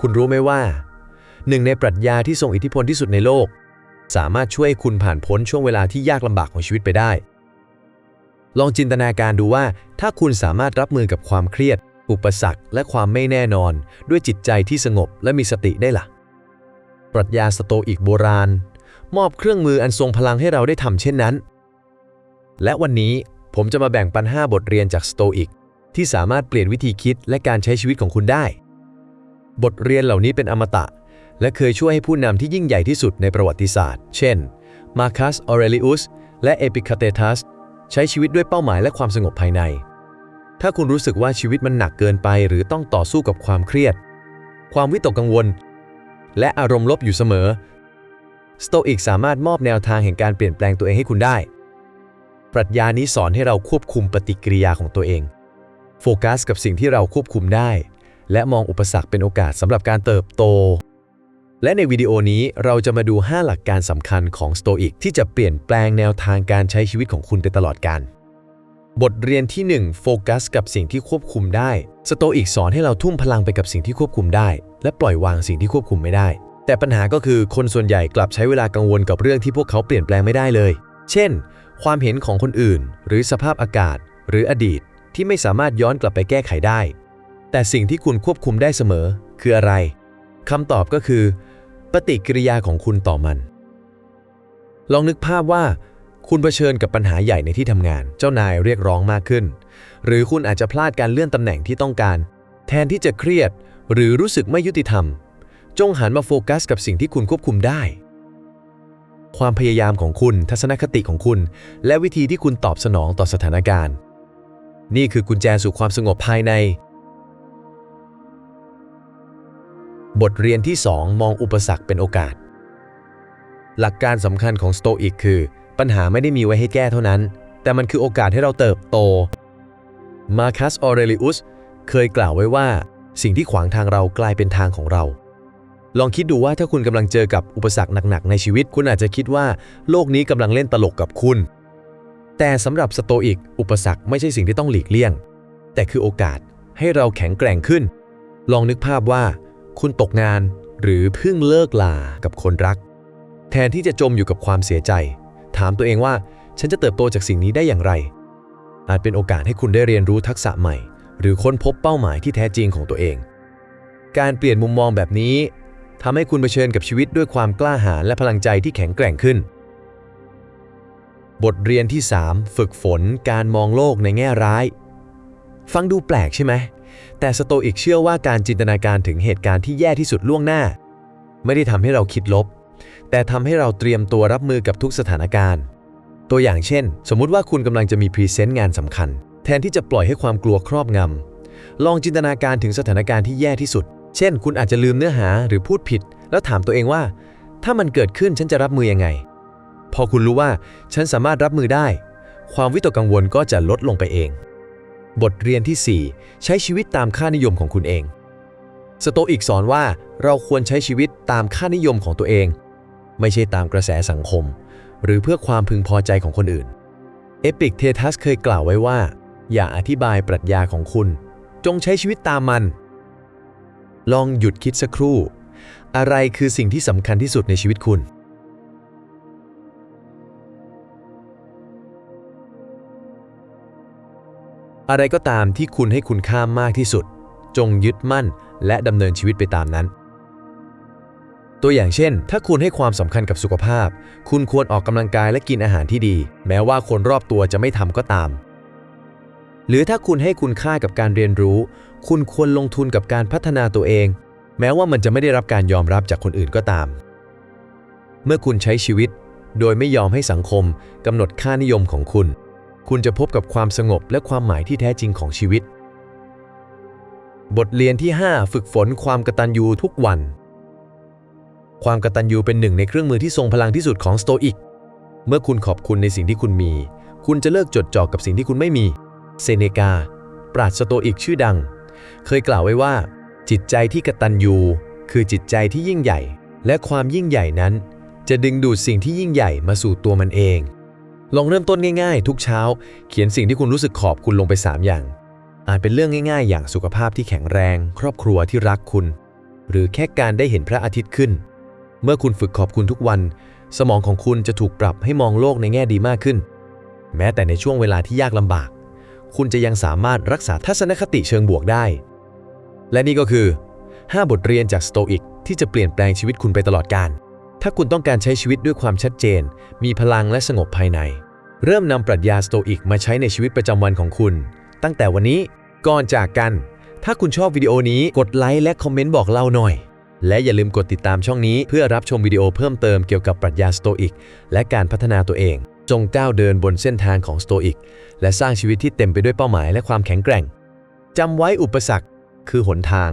คุณรู้ไหมว่าหนึ่งในปรัชญาที่ทรงอิทธิพลที่สุดในโลก สามารถช่วยคุณผ่านพ้นช่วงเวลาที่ยากลำบากของชีวิตไปได้ ลองจินตนาการดูว่า ถ้าคุณสามารถรับมือกับความเครียด อุปสรรค และความไม่แน่นอน ด้วยจิตใจที่สงบและมีสติได้ล่ะ ปรัชญาสโตอิกโบราณ มอบเครื่องมืออันทรงพลังให้เราได้ทำเช่นนั้น และวันนี้ผมจะมาแบ่งปัน 5 บทเรียนจากสโตอิกที่สามารถเปลี่ยนวิธีคิดและการใช้ชีวิตของคุณได้ บทเรียนเหล่านี้เป็นอมตะ และเคยช่วยให้ผู้นำที่ยิ่งใหญ่ที่สุดในประวัติศาสตร์ เช่น มาคัส ออเรลิอุส และเอปิคาเตทัส ใช้ชีวิตด้วยเป้าหมายและความสงบภายใน ถ้าคุณรู้สึกว่าชีวิตมันหนักเกินไปหรือต้องต่อสู้กับความเครียด ความวิตกกังวล และอารมณ์ลบอยู่เสมอ สโตอิกสามารถมอบแนวทางแห่งการเปลี่ยนแปลงตัวเองให้คุณได้ ปรัชญานี้สอนให้เราควบคุมปฏิกิริยาของตัวเอง โฟกัสกับสิ่งที่เราควบคุมได้ และมองอุปสรรคเป็นโอกาสสำหรับการเติบโต และในวิดีโอนี้เราจะมาดู 5 หลักการสำคัญของสโตอิกที่จะเปลี่ยนแปลงแนวทางการใช้ชีวิตของคุณไปตลอดกาลบทเรียนที่ 1 โฟกัส กับสิ่งที่ควบคุมได้ สโตอิกสอนให้เราทุ่มพลังไปกับสิ่งที่ควบคุมได้ และปล่อยวางสิ่งที่ควบคุมไม่ได้ แต่ปัญหาก็คือคนส่วนใหญ่กลับใช้เวลากังวลกับเรื่องที่พวกเขาเปลี่ยนแปลงไม่ได้เลย เช่น ความเห็นของคนอื่น หรือสภาพอากาศ หรืออดีต ที่ไม่สามารถย้อนกลับไปแก้ไขได้ แต่สิ่งที่คุณควบคุมได้เสมอ คืออะไรคำตอบก็คือ ปฏิกิริยาของคุณต่อมัน ลองนึกภาพว่า คุณเผชิญกับปัญหาใหญ่ในที่ทำงาน เจ้านายเรียกร้องมากขึ้น หรือคุณอาจจะพลาดการเลื่อนตำแหน่งที่ต้องการ แทนที่จะเครียด หรือรู้สึกไม่ยุติธรรม จงหันมาโฟกัสกับสิ่งที่คุณควบคุมได้ ความพยายามของคุณ ทัศนคติของคุณ และวิธีที่คุณตอบสนองต่อสถานการณ์ นี่คือกุญแจสู่ความสงบภายใน บทเรียนที่ 2 มองอุปสรรคเป็นโอกาส หลักการสำคัญของสโตอิกคือ ปัญหาไม่ได้มีไว้ให้แก้เท่านั้น แต่มันคือโอกาสให้เราเติบโต มาคัสออเรลิอุสเคยกล่าวไว้ว่า สิ่งที่ขวางทางเรากลายเป็นทางของเรา ลองคิดดูว่าถ้าคุณกำลังเจอกับอุปสรรคหนักๆในชีวิต คุณอาจจะคิดว่าโลกนี้กำลังเล่นตลกกับคุณ แต่สำหรับสโตอิก อุปสรรคไม่ใช่สิ่งที่ต้องหลีกเลี่ยง แต่คือโอกาสให้เราแข็งแกร่งขึ้น ลองนึกภาพว่า คุณตกงานหรือเพิ่งเลิกลากับคนรัก แทนที่จะจมอยู่กับความเสียใจ ถามตัวเองว่าฉันจะเติบโตจากสิ่งนี้ได้อย่างไร อาจเป็นโอกาสให้คุณได้เรียนรู้ทักษะใหม่ หรือค้นพบเป้าหมายที่แท้จริงของตัวเอง การเปลี่ยนมุมมองแบบนี้ทำให้คุณเผชิญกับชีวิตด้วยความกล้าหาญและพลังใจที่แข็งแกร่งขึ้น บทเรียนที่ 3 ฝึกฝนการมองโลกในแง่ร้าย ฟังดูแปลกใช่ไหม แต่สโตอิกเชื่อว่าการจินตนาการถึงเหตุการณ์ที่แย่ที่สุดล่วงหน้า ไม่ได้ทำให้เราคิดลบ แต่ทำให้เราเตรียมตัวรับมือกับทุกสถานการณ์ ตัวอย่างเช่น สมมุติว่าคุณกำลังจะมีพรีเซนต์งานสำคัญ แทนที่จะปล่อยให้ความกลัวครอบงำลองจินตนาการถึงสถานการณ์ที่แย่ที่สุด เช่น คุณอาจจะลืมเนื้อหาหรือพูดผิด แล้วถามตัวเองว่า ถ้ามันเกิดขึ้นฉันจะรับมือยังไง พอคุณรู้ว่า ฉันสามารถรับมือได้ ความวิตกกังวลก็จะลดลงไปเอง บทเรียนที่ 4 ใช้ชีวิตตามค่านิยมของคุณเอง สโตอิกสอนว่าเราควรใช้ชีวิตตามค่านิยมของตัวเอง ไม่ใช่ตามกระแสสังคม หรือเพื่อความพึงพอใจของคนอื่น เอปิกเททัสเคยกล่าวไว้ว่า อย่าอธิบายปรัชญาของคุณ จงใช้ชีวิตตามมัน ลองหยุดคิดสักครู่ อะไรคือสิ่งที่สำคัญที่สุดในชีวิตคุณ อะไรก็ตามที่คุณให้คุณค่ามากที่สุด จงยึดมั่นและดำเนินชีวิตไปตามนั้น ตัวอย่างเช่น ถ้าคุณให้ความสำคัญกับสุขภาพ คุณควรออกกำลังกายและกินอาหารที่ดี แม้ว่าคนรอบตัวจะไม่ทำก็ตาม หรือถ้าคุณให้คุณค่ากับการเรียนรู้ คุณควรลงทุนกับการพัฒนาตัวเอง แม้ว่ามันจะไม่ได้รับการยอมรับจากคนอื่นก็ตาม เมื่อคุณใช้ชีวิต โดยไม่ยอมให้สังคมกำหนดค่านิยมของคุณ คุณจะพบกับความสงบและความหมายที่แท้จริงของชีวิต บทเรียนที่ 5 ฝึกฝนความกตัญญูทุกวัน ความกตัญญูเป็นหนึ่งในเครื่องมือที่ทรงพลังที่สุดของสโตอิก เมื่อคุณขอบคุณในสิ่งที่คุณมี คุณจะเลิกจดจ่อกับสิ่งที่คุณไม่มี เซเนกา ปราชญ์สโตอิกชื่อดัง เคยกล่าวไว้ว่า จิตใจที่กตัญญูคือจิตใจที่ยิ่งใหญ่ และความยิ่งใหญ่นั้น จะดึงดูดสิ่งที่ยิ่งใหญ่มาสู่ตัวมันเอง ลองเริ่มต้นง่ายๆ ทุกเช้า เขียนสิ่งที่คุณรู้สึกขอบคุณลงไป 3 อย่าง อาจเป็นเรื่องง่ายๆ อย่างสุขภาพที่แข็งแรง ครอบครัวที่รักคุณ หรือแค่การได้เห็นพระอาทิตย์ขึ้น เมื่อคุณฝึกขอบคุณทุกวัน สมองของคุณจะถูกปรับให้มองโลกในแง่ดีมากขึ้น แม้แต่ในช่วงเวลาที่ยากลำบาก คุณจะยังสามารถรักษาทัศนคติเชิงบวกได้ และนี่ก็คือ 5 บทเรียนจากสโตอิกที่จะเปลี่ยนแปลงชีวิตคุณไปตลอดกาล ถ้าคุณต้องการใช้ชีวิตด้วยความชัดเจน มีพลังและสงบภายใน เริ่มนำปรัชญาสโตอิกมาใช้ในชีวิตประจำวันของคุณ ตั้งแต่วันนี้ก่อนจากกัน ถ้าคุณชอบวิดีโอนี้กดไลค์และคอมเมนต์บอกเล่าหน่อย และอย่าลืมกดติดตามช่องนี้เพื่อรับชมวิดีโอเพิ่มเติมเกี่ยวกับปรัชญาสโตอิกและการพัฒนาตัวเอง จงก้าวเดินบนเส้นทางของสโตอิกและสร้างชีวิตที่เต็มไปด้วยเป้าหมายและความแข็งแกร่งจำไว้อุปสรรค คือหนทาง